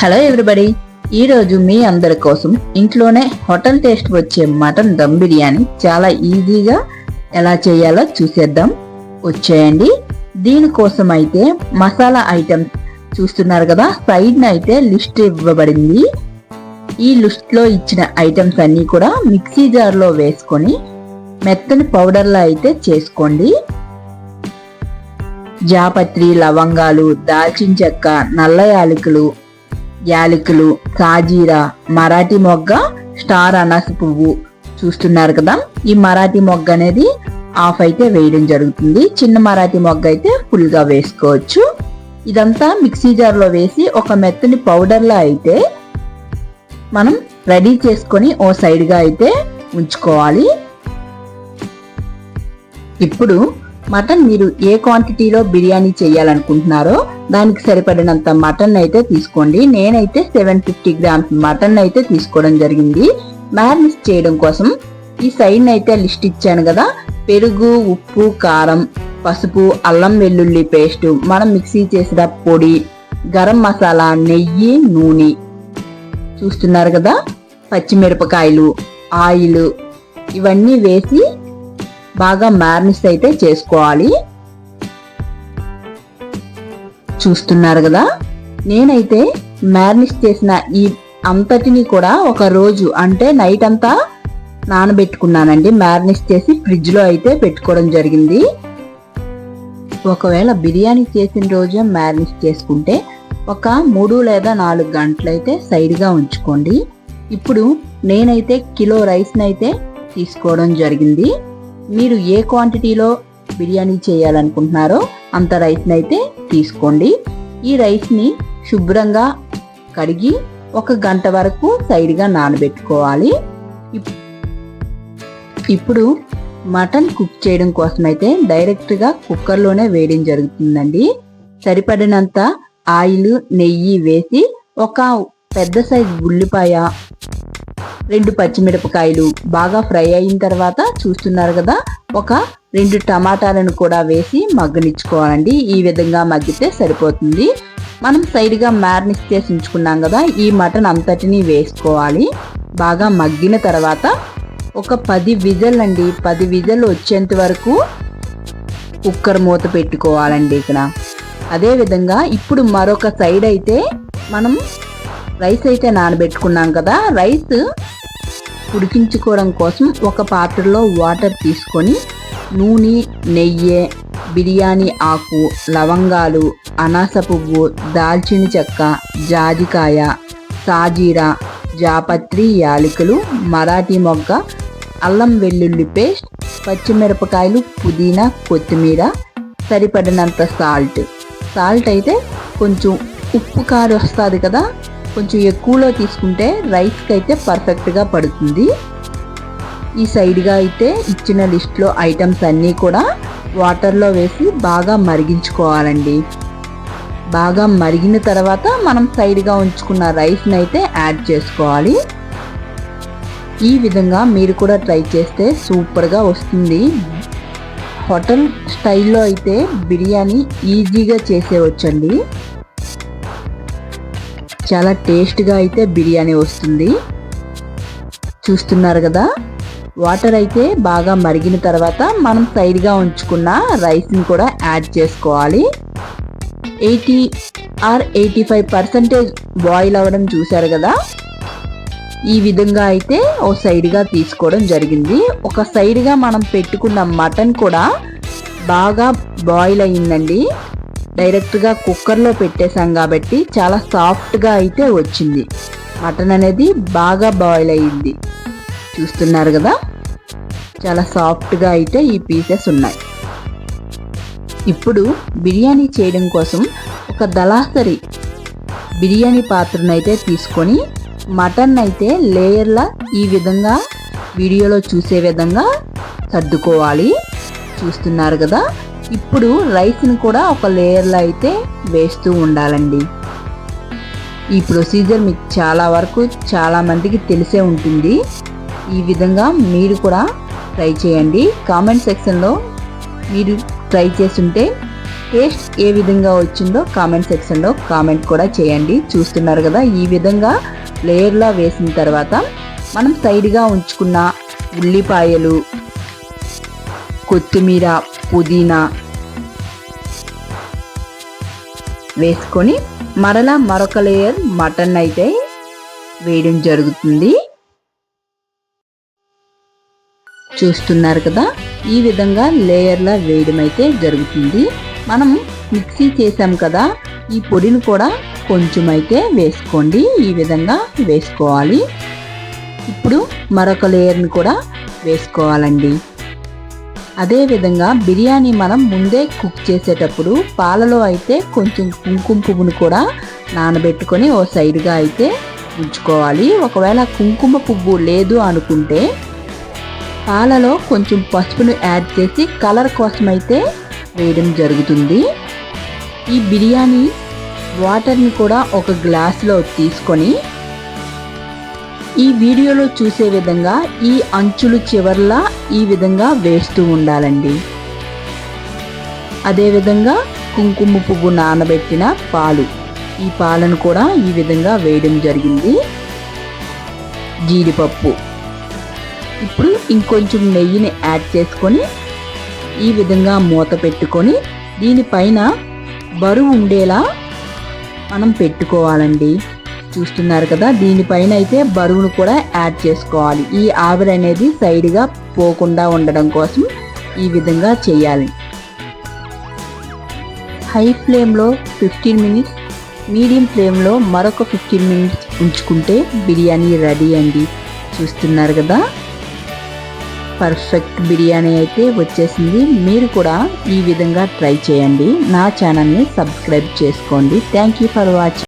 Hello everybody ఈరోజు మీ అందరి కోసం ఇంట్లోనే హోటల్ టేస్ట్ వచ్చే మటన్ దమ్ బిర్యానీ చాలా ఈజీగా ఎలా చేయాలో చూసేద్దాం. వచ్చేయండి. దీనికోసం అయితే మసాలా ఐటమ్స్ చూస్తున్నారు కదా సైడ్న అయితే లిస్ట్ ఇవ్వబడింది. ఈ లిస్ట్లో ఇచ్చిన ఐటమ్స్ అన్నీ కూడా మిక్సీ జార్లో వేసుకొని మెత్తని పౌడర్లా అయితే చేసుకోండి. జాపత్రి లవంగాలు దాల్చిన చెక్క నల్ల యాలకులు యాలకులు సాజీరా మరాఠీ మొగ్గ స్టార్ అనాస పువ్వు. చూస్తున్నారు కదా ఈ మరాఠీ మొగ్గ అనేది ఆఫ్ అయితే వేయడం జరుగుతుంది. చిన్న మరాఠీ మొగ్గ అయితే ఫుల్గా వేసుకోవచ్చు. ఇదంతా మిక్సీ జార్లో వేసి ఒక మెత్తని పౌడర్లా అయితే మనం రెడీ చేసుకొని ఓ సైడ్గా అయితే ఉంచుకోవాలి. ఇప్పుడు మటన్ మీరు ఏ క్వాంటిటీలో బిర్యానీ చేయాలనుకుంటున్నారో దానికి సరిపడినంత మటన్ అయితే తీసుకోండి. నేనైతే సెవెన్ ఫిఫ్టీ గ్రామ్స్ మటన్ అయితే తీసుకోవడం జరిగింది. మ్యారినేట్ చేయడం కోసం ఈ సైడ్ అయితే లిస్ట్ ఇచ్చాను కదా. పెరుగు ఉప్పు కారం పసుపు అల్లం వెల్లుల్లి పేస్ట్ మనం మిక్సీ చేసిన పొడి గరం మసాలా నెయ్యి నూనె. చూస్తున్నారు కదా? పచ్చిమిరపకాయలు ఆయిల్ ఇవన్నీ వేసి బాగా మ్యారినేట్ అయితే చేసుకోవాలి. చూస్తున్నారు కదా? నేనైతే మ్యారినేట్ చేసిన ఈ అంతటిని కూడా ఒక రోజు అంటే నైట్ అంతా నానబెట్టుకున్నానండి. మ్యారినేట్ చేసి ఫ్రిడ్జ్లో అయితే పెట్టుకోవడం జరిగింది. ఒకవేళ బిర్యానీ చేసిన రోజు మ్యారినేట్ చేసుకుంటే ఒక మూడు లేదా నాలుగు గంటలైతే సైడ్గా ఉంచుకోండి. ఇప్పుడు నేనైతే కిలో రైస్ని అయితే తీసుకోవడం జరిగింది. మీరు ఏ క్వాంటిటీలో బిర్యానీ చేయాలనుకుంటున్నారో అంత రైస్ని అయితే తీసుకోండి. ఈ రైస్ని శుభ్రంగా కడిగి ఒక గంట వరకు సైడ్గా నానబెట్టుకోవాలి. ఇప్పుడు మటన్ కుక్ చేయడం కోసం అయితే డైరెక్ట్గా కుక్కర్లోనే వేయడం జరుగుతుందండి. సరిపడినంత ఆయిల్ నెయ్యి వేసి ఒక పెద్ద సైజు ఉల్లిపాయ రెండు పచ్చిమిరపకాయలు బాగా ఫ్రై అయిన తర్వాత చూస్తున్నారు కదా ఒక రెండు టమాటాలను కూడా వేసి మగ్గనిచ్చుకోవాలండి. ఈ విధంగా మగ్గితే సరిపోతుంది. మనం సైడ్గా మ్యారినేట్ చేసి ఉంచుకున్నాం కదా ఈ మటన్ అంతటిని వేసుకోవాలి. బాగా మగ్గిన తర్వాత ఒక పది విజల్ అండి పది విజల్ వచ్చేంత వరకు కుక్కర్ మూత పెట్టుకోవాలండి ఇక్కడ. అదే విధంగా ఇప్పుడు మరొక సైడ్ అయితే మనం రైస్ అయితే నానబెట్టుకున్నాం కదా రైస్ ఉడికించుకోవడం కోసం ఒక పాత్రలో వాటర్ తీసుకొని నూనె నెయ్యి బిర్యానీ ఆకు లవంగాలు అనాస పువ్వు దాల్చిన చెక్క జాజికాయ సాజీరా జాపత్రి యాలకులు మరాఠీ మొగ్గ అల్లం వెల్లుల్లి పేస్ట్ పచ్చిమిరపకాయలు పుదీనా కొత్తిమీర సరిపడినంత సాల్ట్. సాల్ట్ అయితే కొంచెం ఉప్పు కారు వస్తుంది కదా కొంచెం ఎక్కువలో తీసుకుంటే రైస్కి అయితే పర్ఫెక్ట్గా పడుతుంది. ఈ సైడ్గా అయితే ఇచ్చిన లిస్ట్లో ఐటమ్స్ అన్నీ కూడా వాటర్లో వేసి బాగా మరిగించుకోవాలండి. బాగా మరిగిన తర్వాత మనం సైడ్గా ఉంచుకున్న రైస్ని అయితే యాడ్ చేసుకోవాలి. ఈ విధంగా మీరు కూడా ట్రై చేస్తే సూపర్గా వస్తుంది. హోటల్ స్టైల్లో అయితే బిర్యానీ ఈజీగా చేసేవచ్చండి చాలా టేస్ట్గా అయితే బిర్యానీ వస్తుంది. చూస్తున్నారు కదా? వాటర్ అయితే బాగా మరిగిన తర్వాత మనం సైడ్గా ఉంచుకున్న రైస్ని కూడా యాడ్ చేసుకోవాలి. Eighty or eighty five percentage boil అవ్వడం చూశారు కదా? ఈ విధంగా అయితే ఓ సైడ్గా తీసుకోవడం జరిగింది. ఒక సైడ్గా మనం పెట్టుకున్న మటన్ కూడా బాగా బాయిల్ అయ్యిందండి డైరెక్ట్గా కుక్కర్లో పెట్టేశాం కాబట్టి చాలా సాఫ్ట్గా అయితే వచ్చింది. మటన్ అనేది బాగా బాయిల్ అయ్యింది చూస్తున్నారు కదా? చాలా సాఫ్ట్గా అయితే ఈ పీసెస్ ఉన్నాయి. ఇప్పుడు బిర్యానీ చేయడం కోసం ఒక దళాసరి బిర్యానీ పాత్రను అయితే తీసుకొని మటన్ అయితే లేయర్లా ఈ విధంగా వీడియోలో చూసే విధంగా సర్దుకోవాలి. చూస్తున్నారు కదా? ఇప్పుడు రైస్ని కూడా ఒక లేయర్లో అయితే వేస్తూ ఉండాలండి. ఈ ప్రొసీజర్ మీకు చాలా వరకు చాలా మందికి తెలిసే ఉంటుంది. ఈ విధంగా మీరు కూడా ట్రై చేయండి. కామెంట్ సెక్షన్లో మీరు ట్రై చేస్తుంటే టేస్ట్ ఏ విధంగా వచ్చిందో కామెంట్ సెక్షన్లో కామెంట్ కూడా చేయండి. చూస్తున్నారు కదా ఈ విధంగా లేయర్లా వేసిన తర్వాత మనం సైడ్గా ఉంచుకున్న ఉల్లిపాయలు కొత్తిమీర పుదీనా వేసుకొని మరలా మరొక లేయర్ మటన్ అయితే వేయడం జరుగుతుంది. చూస్తున్నారు కదా ఈ విధంగా లేయర్లా వేయడం అయితే జరుగుతుంది. మనం మిక్సీ చేసాం కదా ఈ పొడిని కూడా కొంచెం అయితే వేసుకోండి. ఈ విధంగా వేసుకోవాలి. ఇప్పుడు మరొక లేయర్ని కూడా వేసుకోవాలండి. అదేవిధంగా బిర్యానీ మనం ముందే కుక్ చేసేటప్పుడు పాలలో అయితే కొంచెం కుంకుమ పువ్వును కూడా నానబెట్టుకొని ఓ సైడ్గా అయితే ఉంచుకోవాలి. ఒకవేళ కుంకుమ పువ్వు లేదు అనుకుంటే పాలలో కొంచెం పసుపును యాడ్ చేసి కలర్ కోసం అయితే వేయడం జరుగుతుంది. ఈ బిర్యానీ వాటర్ని కూడా ఒక గ్లాస్లో తీసుకొని ఈ వీడియోలో చూసే విధంగా ఈ అంచులు చివర్లా ఈ విధంగా వేస్తూ ఉండాలండి. అదేవిధంగా కుంకుమ పువ్వు నానబెట్టిన పాలు. ఈ పాలను కూడా ఈ విధంగా వేయడం జరిగింది. జీడిపప్పు. ఇప్పుడు ఇంకొంచెం నెయ్యిని యాడ్ చేసుకొని ఈ విధంగా మూత పెట్టుకొని దీనిపైన బరువు ఉండేలా మనం పెట్టుకోవాలండి. చూస్తున్నారు కదా దీనిపైన అయితే బరువును కూడా యాడ్ చేసుకోవాలి. ఈ ఆవిరి అనేది సైడ్గా పోకుండా ఉండడం కోసం ఈ విధంగా చేయాలి. హై ఫ్లేమ్లో ఫిఫ్టీన్ మినిట్స్ మీడియం ఫ్లేమ్లో మరొక ఫిఫ్టీన్ మినిట్స్ ఉంచుకుంటే బిర్యానీ రెడీ అండి. చూస్తున్నారు కదా? పర్ఫెక్ట్ బిర్యానీ అయితే వచ్చేసింది. మీరు కూడా ఈ విధంగా ట్రై చేయండి. నా ఛానల్ని సబ్స్క్రైబ్ చేసుకోండి. Thank you for watching